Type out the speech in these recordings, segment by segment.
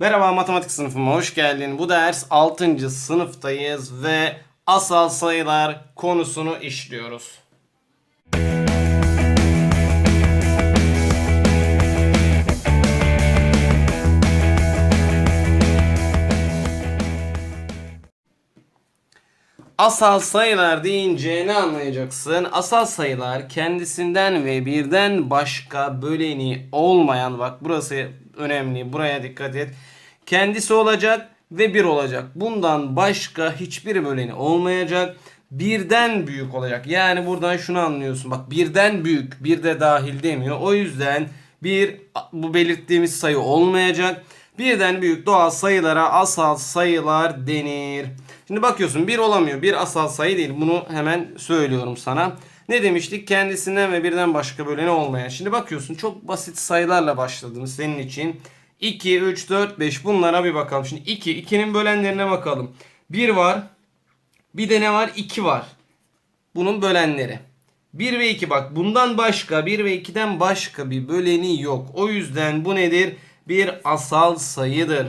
Merhaba matematik sınıfıma hoş geldin. Bu ders 6. sınıftayız ve asal sayılar konusunu işliyoruz. Asal sayılar deyince ne anlayacaksın? Asal sayılar kendisinden ve birden başka böleni olmayan bak burası önemli buraya dikkat et. Kendisi olacak ve bir olacak. Bundan başka hiçbir böleni olmayacak. Birden büyük olacak. Yani buradan şunu anlıyorsun. Bak birden büyük bir de dahil demiyor. O yüzden bir bu belirttiğimiz sayı olmayacak. Birden büyük doğal sayılara asal sayılar denir. Şimdi bakıyorsun bir olamıyor. Bir asal sayı değil. Bunu hemen söylüyorum sana. Ne demiştik? Kendisinden ve birden başka böleni olmayan. Şimdi bakıyorsun çok basit sayılarla başladım senin için. 2, 3, 4, 5 bunlara bir bakalım. Şimdi 2, 2'nin bölenlerine bakalım. 1 var. Bir de ne var? 2 var. Bunun bölenleri. 1 ve 2 bak bundan başka 1 ve 2'den başka bir böleni yok. O yüzden bu nedir? Bir asal sayıdır.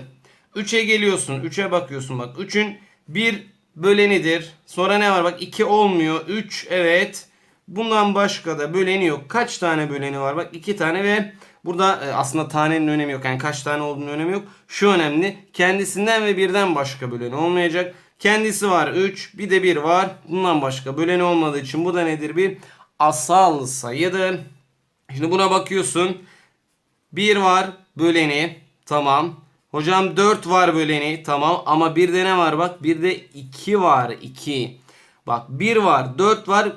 3'e geliyorsun. 3'e bakıyorsun bak. 3'ün bir bölenidir. Sonra ne var? Bak 2 olmuyor. 3 evet. Bundan başka da böleni yok. Kaç tane böleni var? Bak 2 tane ve burada e, aslında tanenin önemi yok. Yani kaç tane olduğunun önemi yok. Şu önemli. Kendisinden ve birden başka böleni olmayacak. Kendisi var 3. Bir de 1 var. Bundan başka böleni olmadığı için bu da nedir? Bir asal sayıdır. Şimdi buna bakıyorsun. 1 var böleni. Tamam. Hocam 4 var böleni. Tamam. Ama bir de ne var bak? Bir de 2 var. 2. Bak 1 var. 4 var.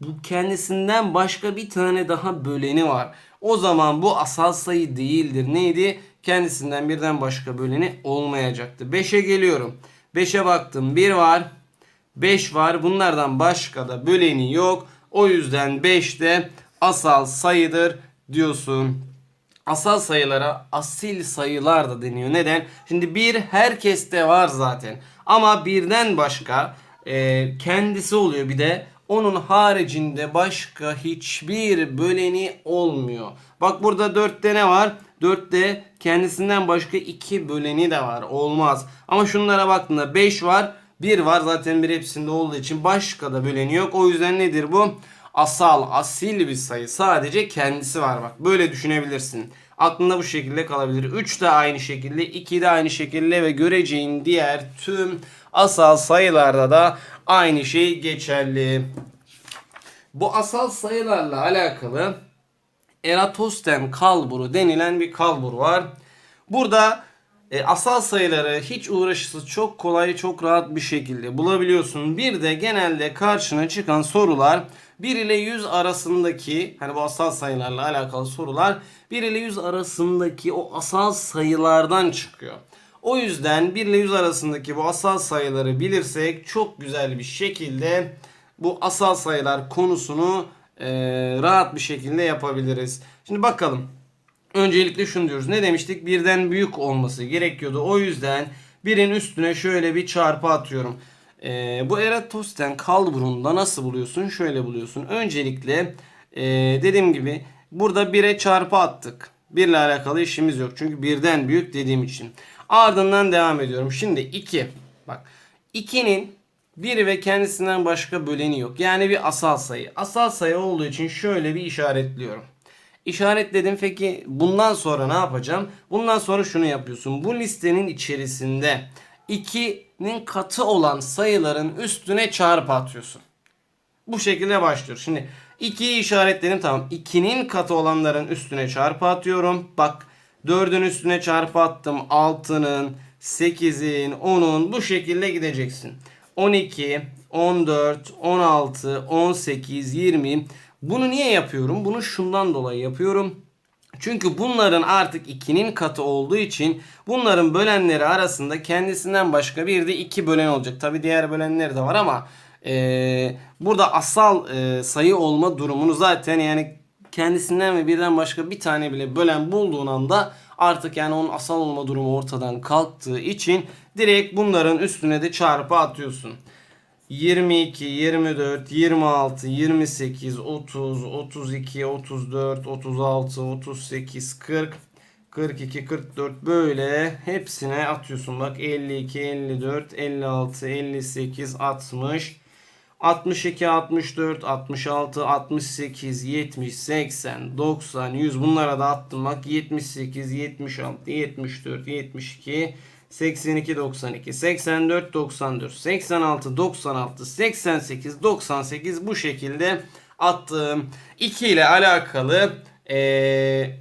Bu kendisinden başka bir tane daha böleni var. O zaman bu asal sayı değildir. Neydi? Kendisinden birden başka böleni olmayacaktı. 5'e geliyorum. 5'e baktım. 1 var. 5 var. Bunlardan başka da böleni yok. O yüzden 5 de asal sayıdır diyorsun. Asal sayılara asil sayılar da deniyor. Neden? Şimdi bir herkeste var zaten. Ama birden başka e, kendisi oluyor bir de. Onun haricinde başka hiçbir böleni olmuyor. Bak burada 4'te ne var? 4'te kendisinden başka 2 böleni de var. Olmaz. Ama şunlara baktığında 5 var. 1 var zaten bir hepsinde olduğu için başka da böleni yok. O yüzden nedir bu? Asal, asil bir sayı. Sadece kendisi var bak. Böyle düşünebilirsin. Aklında bu şekilde kalabilir. 3 de aynı şekilde, 2 de aynı şekilde ve göreceğin diğer tüm asal sayılarda da aynı şey geçerli. Bu asal sayılarla alakalı Eratosthenes kalburu denilen bir kalbur var. Burada e, asal sayıları hiç uğraşsız çok kolay çok rahat bir şekilde bulabiliyorsun. Bir de genelde karşına çıkan sorular 1 ile 100 arasındaki hani bu asal sayılarla alakalı sorular 1 ile 100 arasındaki o asal sayılardan çıkıyor. O yüzden 1 ile 100 arasındaki bu asal sayıları bilirsek çok güzel bir şekilde bu asal sayılar konusunu e, rahat bir şekilde yapabiliriz. Şimdi bakalım. Öncelikle şunu diyoruz. Ne demiştik? Birden büyük olması gerekiyordu. O yüzden birin üstüne şöyle bir çarpı atıyorum. Ee, bu Eratosthenes kalburunda nasıl buluyorsun? Şöyle buluyorsun. Öncelikle e, dediğim gibi burada 1'e çarpı attık. 1 ile alakalı işimiz yok. Çünkü birden büyük dediğim için. Ardından devam ediyorum. Şimdi 2. Bak 2'nin 1 ve kendisinden başka böleni yok. Yani bir asal sayı. Asal sayı olduğu için şöyle bir işaretliyorum. İşaretledim. Peki bundan sonra ne yapacağım? Bundan sonra şunu yapıyorsun. Bu listenin içerisinde 2'nin katı olan sayıların üstüne çarpı atıyorsun. Bu şekilde başlıyor. Şimdi 2'yi işaretledim tamam. 2'nin katı olanların üstüne çarpı atıyorum. Bak 4'ün üstüne çarpı attım. 6'nın, 8'in, 10'un bu şekilde gideceksin. 12, 14, 16, 18, 20. Bunu niye yapıyorum? Bunu şundan dolayı yapıyorum. Çünkü bunların artık 2'nin katı olduğu için bunların bölenleri arasında kendisinden başka bir de 2 bölen olacak. Tabi diğer bölenleri de var ama e, burada asal e, sayı olma durumunu zaten yani kendisinden ve birden başka bir tane bile bölen bulduğun anda artık yani onun asal olma durumu ortadan kalktığı için direkt bunların üstüne de çarpı atıyorsun. 22, 24, 26, 28, 30, 32, 34, 36, 38, 40, 42, 44 böyle hepsine atıyorsun. Bak 52, 54, 56, 58, 60, 62, 64, 66, 68, 70, 80, 90, 100 bunlara da attım bak 78, 76, 74, 72, 82, 92, 84, 94, 86, 96, 88, 98 bu şekilde attım. 2 ile alakalı eee,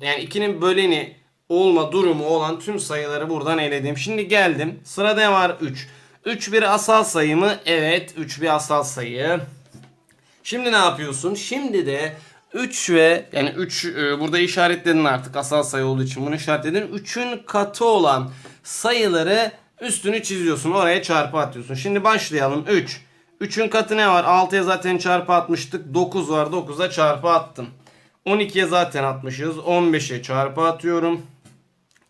yani 2'nin böleni olma durumu olan tüm sayıları buradan eledim. Şimdi geldim. Sırada ne var? 3. 3 bir asal sayı mı? Evet 3 bir asal sayı. Şimdi ne yapıyorsun? Şimdi de 3 ve yani 3 burada işaretledin artık asal sayı olduğu için bunu işaretledin. 3'ün katı olan sayıları üstünü çiziyorsun. Oraya çarpı atıyorsun. Şimdi başlayalım. 3. 3'ün katı ne var? 6'ya zaten çarpı atmıştık. 9 var. 9'a çarpı attım. 12'ye zaten atmışız. 15'e çarpı atıyorum.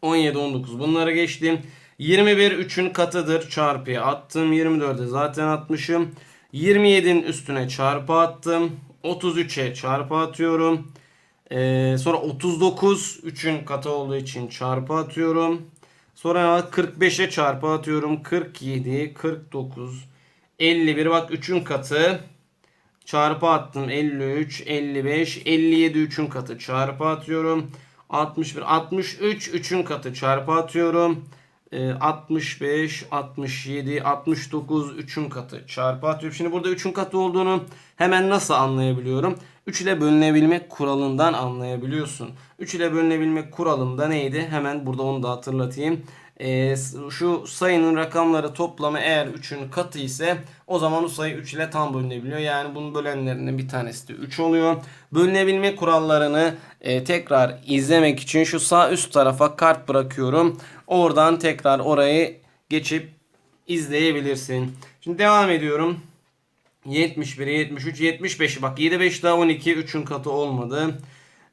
17, 19 bunları geçtim. 21 3'ün katıdır. Çarpıya attım. 24'e zaten atmışım. 27'nin üstüne çarpı attım. 33'e çarpı atıyorum. Ee, sonra 39 3'ün katı olduğu için çarpı atıyorum. Sonra 45'e çarpı atıyorum. 47, 49, 51 bak 3'ün katı. Çarpı attım 53, 55, 57 3'ün katı çarpı atıyorum. 61, 63 3'ün katı çarpı atıyorum. Ee, 65, 67, 69 3'ün katı çarpı atıyorum. Şimdi burada 3'ün katı olduğunu hemen nasıl anlayabiliyorum? 3 ile bölünebilmek kuralından anlayabiliyorsun. 3 ile bölünebilmek kuralında neydi? Hemen burada onu da hatırlatayım. Ee, şu sayının rakamları toplamı eğer 3'ün katı ise o zaman o sayı 3 ile tam bölünebiliyor. Yani bunun bölenlerinden bir tanesi de 3 oluyor. Bölünebilme kurallarını e, tekrar izlemek için şu sağ üst tarafa kart bırakıyorum. Oradan tekrar orayı geçip izleyebilirsin. Şimdi devam ediyorum. 71, 73, 75'i bak 7, 5 daha 12 3'ün katı olmadı.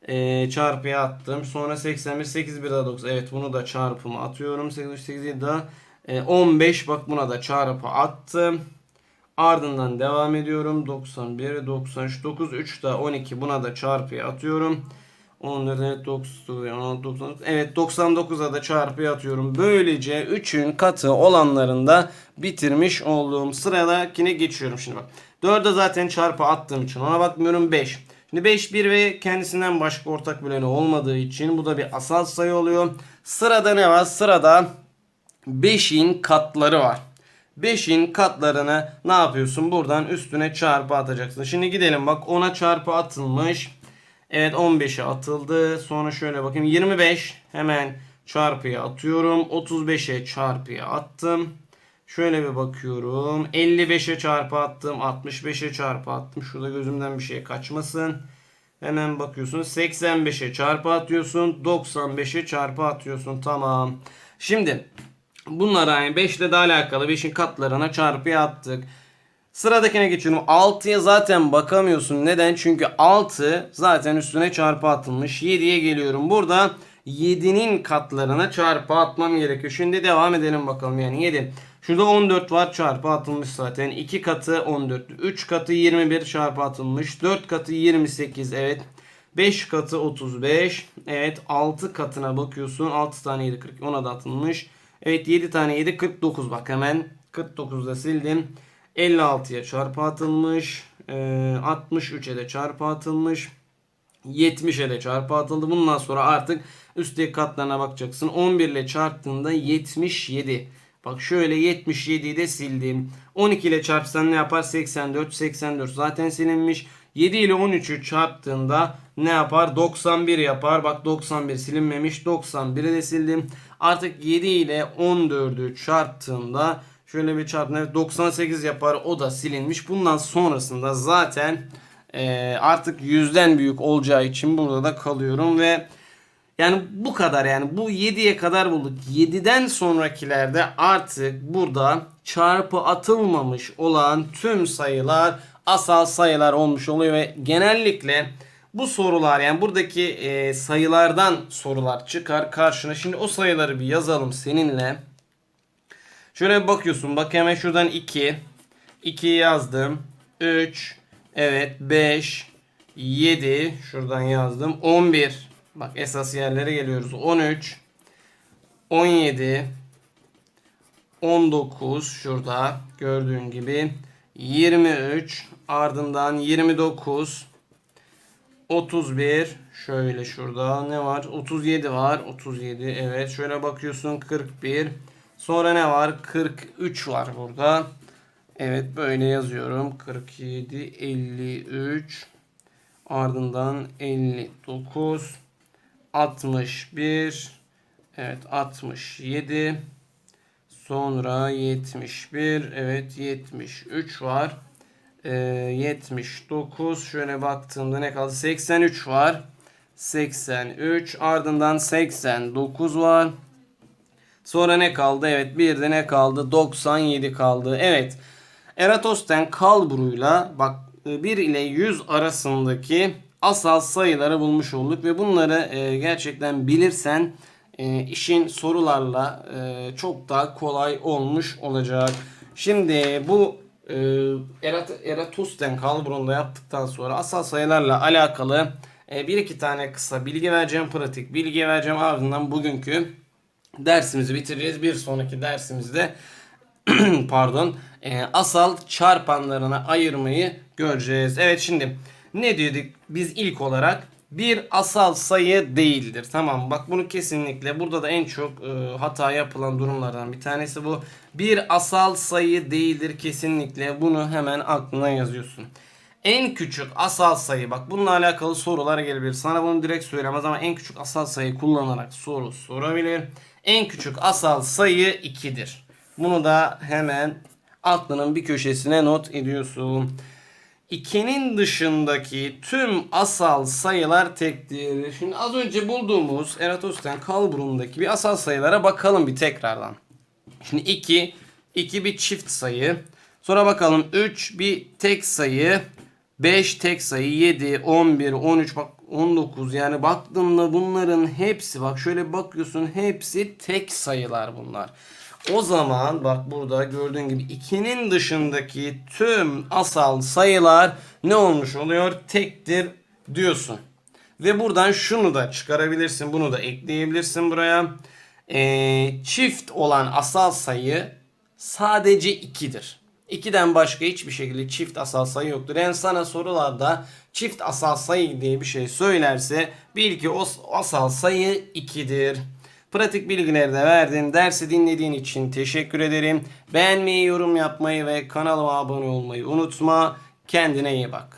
Ee, çarpıya attım. Sonra 81, 8, 1 daha 9. Evet bunu da çarpımı atıyorum. 8, 8, 7 daha e, 15 bak buna da çarpı attım. Ardından devam ediyorum. 91, 93, 9, 3 daha 12 buna da çarpıya atıyorum. 14, evet 9, 16, 99. Evet 99'a da çarpıya atıyorum. Böylece 3'ün katı olanlarında bitirmiş olduğum sıradakine geçiyorum şimdi bak. 4'e zaten çarpı attığım için ona bakmıyorum 5. Şimdi 5 1 ve kendisinden başka ortak böleni olmadığı için bu da bir asal sayı oluyor. Sırada ne var? Sırada 5'in katları var. 5'in katlarını ne yapıyorsun? Buradan üstüne çarpı atacaksın. Şimdi gidelim bak 10'a çarpı atılmış. Evet 15'e atıldı. Sonra şöyle bakayım 25 hemen çarpıya atıyorum. 35'e çarpıya attım. Şöyle bir bakıyorum. 55'e çarpı attım. 65'e çarpı attım. Şurada gözümden bir şey kaçmasın. Hemen bakıyorsun. 85'e çarpı atıyorsun. 95'e çarpı atıyorsun. Tamam. Şimdi bunlara yani 5 ile de alakalı 5'in katlarına çarpıya attık. Sıradakine geçiyorum. 6'ya zaten bakamıyorsun. Neden? Çünkü 6 zaten üstüne çarpı atılmış. 7'ye geliyorum. Burada 7'nin katlarına çarpı atmam gerekiyor. Şimdi devam edelim bakalım. Yani 7. Şurada 14 var çarpı atılmış zaten. 2 katı 14. 3 katı 21 çarpı atılmış. 4 katı 28 evet. 5 katı 35. Evet 6 katına bakıyorsun. 6 tane 7 40 ona da atılmış. Evet 7 tane 7 49 bak hemen 49'da sildim. 56'ya çarpı atılmış. Ee, 63'e de çarpı atılmış. 70'e de çarpı atıldı. Bundan sonra artık üstteki katlarına bakacaksın. 11 ile çarptığında 77. Bak şöyle 77'yi de sildim. 12 ile çarpsan ne yapar? 84. 84 zaten silinmiş. 7 ile 13'ü çarptığında ne yapar? 91 yapar. Bak 91 silinmemiş. 91'i de sildim. Artık 7 ile 14'ü çarptığında şöyle bir. Evet 98 yapar. O da silinmiş. Bundan sonrasında zaten e, artık yüzden büyük olacağı için burada da kalıyorum ve yani bu kadar yani bu 7'ye kadar bulduk. 7'den sonrakilerde artık burada çarpı atılmamış olan tüm sayılar asal sayılar olmuş oluyor ve genellikle bu sorular yani buradaki e, sayılardan sorular çıkar karşına. Şimdi o sayıları bir yazalım seninle. Şöyle bir bakıyorsun. Bak hemen şuradan 2. 2 yazdım. 3. Evet 5. 7. Şuradan yazdım. 11. Bak esas yerlere geliyoruz. 13. 17 19 şurada gördüğün gibi 23 ardından 29 31 şöyle şurada ne var 37 var 37 evet şöyle bakıyorsun 41 sonra ne var? 43 var burada. Evet böyle yazıyorum. 47 53 ardından 59 61 evet 67 sonra 71 evet 73 var. Ee, 79 şöyle baktığımda ne kaldı? 83 var. 83 ardından 89 var Sonra ne kaldı? Evet bir de ne kaldı? 97 kaldı. Evet. Eratos'ten kalburuyla bak 1 ile 100 arasındaki asal sayıları bulmuş olduk ve bunları e, gerçekten bilirsen e, işin sorularla e, çok daha kolay olmuş olacak. Şimdi bu e, Erat Eratos'ten kalburunda yaptıktan sonra asal sayılarla alakalı e, bir iki tane kısa bilgi vereceğim, pratik bilgi vereceğim. Ardından bugünkü dersimizi bitireceğiz. Bir sonraki dersimizde pardon e, asal çarpanlarına ayırmayı göreceğiz. Evet şimdi ne diyorduk biz ilk olarak bir asal sayı değildir. Tamam bak bunu kesinlikle burada da en çok e, hata yapılan durumlardan bir tanesi bu. Bir asal sayı değildir kesinlikle bunu hemen aklına yazıyorsun. En küçük asal sayı bak bununla alakalı sorular gelebilir. Sana bunu direkt söylemez ama en küçük asal sayı kullanarak soru sorabilir. En küçük asal sayı 2'dir. Bunu da hemen aklının bir köşesine not ediyorsun. 2'nin dışındaki tüm asal sayılar tektir. Şimdi az önce bulduğumuz Eratos'tan Kalburun'daki bir asal sayılara bakalım bir tekrardan. Şimdi 2, 2 bir çift sayı. Sonra bakalım 3 bir tek sayı. 5 tek sayı 7, 11, 13 bak 19 yani baktığında bunların hepsi bak şöyle bakıyorsun hepsi tek sayılar bunlar. O zaman bak burada gördüğün gibi 2'nin dışındaki tüm asal sayılar ne olmuş oluyor? Tektir diyorsun. Ve buradan şunu da çıkarabilirsin. Bunu da ekleyebilirsin buraya. Ee, çift olan asal sayı sadece 2'dir. 2'den başka hiçbir şekilde çift asal sayı yoktur. Yani sana sorularda çift asal sayı diye bir şey söylerse bil ki o asal sayı 2'dir. Pratik bilgileri de verdim. Dersi dinlediğin için teşekkür ederim. Beğenmeyi, yorum yapmayı ve kanalıma abone olmayı unutma. Kendine iyi bak.